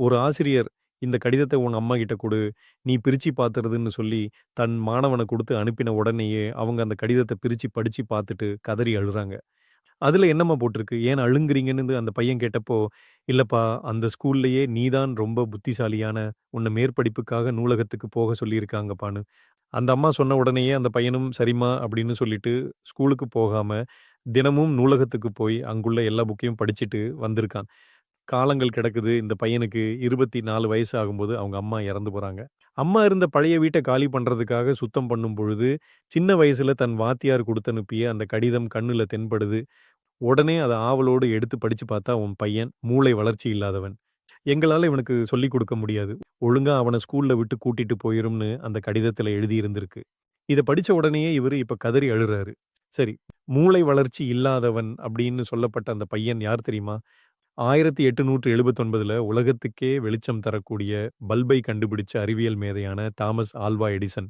ஒரு ஆசிரியர் இந்த கடிதத்தை உன் அம்மா கிட்ட கொடு நீ பிரித்து பார்த்துறதுன்னு சொல்லி, தன் மாணவனை கொடுத்து அனுப்பின உடனேயே, அவங்க அந்த கடிதத்தை பிரித்து படித்து பார்த்துட்டு கதறி அழுறாங்க. அதில் என்னம்மா போட்டிருக்கு? ஏன் அழுங்குறீங்கன்னு?" அந்த பையன் கேட்டப்போ, இல்லைப்பா அந்த ஸ்கூல்லையே நீதான் ரொம்ப புத்திசாலியான, உன்னை மேற்படிப்புக்காக நூலகத்துக்கு போக சொல்லியிருக்காங்கப்பான்னு." அந்த அம்மா சொன்ன உடனேயே அந்த பையனும், "சரிம்மா" அப்படின்னு சொல்லிட்டு ஸ்கூலுக்கு போகாமல் தினமும் நூலகத்துக்கு போய் அங்குள்ள எல்லா புக்கையும் படிச்சுட்டு வந்திருக்கான். காலங்கள் கிடக்குது. இந்த பையனுக்கு 24 வயசு ஆகும்போது அவங்க அம்மா இறந்து போறாங்க. அம்மா இருந்த பழைய வீட்டை காலி பண்றதுக்காக சுத்தம் பண்ணும் பொழுது, சின்ன வயசுல தன் வாத்தியார் குடுத்தனுப்பிய அந்த கடிதம் கண்ணுல தென்படுது. உடனே அத ஆவலோடு எடுத்து படிச்சு பார்த்தா, உன் பையன் மூளை வளர்ச்சி இல்லாதவன். எங்களால இவனுக்கு சொல்லிக் கொடுக்க முடியாது. ஒழுங்கா அவனை ஸ்கூல்ல விட்டு கூட்டிட்டு போயிரும்னு அந்த கடிதத்துல எழுதியிருந்திருக்கு. இதை படிச்ச உடனேயே இவரு இப்ப கதறி அழுறாரு. சரி, மூளை வளர்ச்சி இல்லாதவன் அப்படின்னு சொல்லப்பட்ட அந்த பையன் யார் தெரியுமா? 1879ல உலகத்துக்கே வெளிச்சம் தரக்கூடிய பல்பை கண்டுபிடிச்ச அறிவியல் மேதையான தாமஸ் ஆல்வா எடிசன்.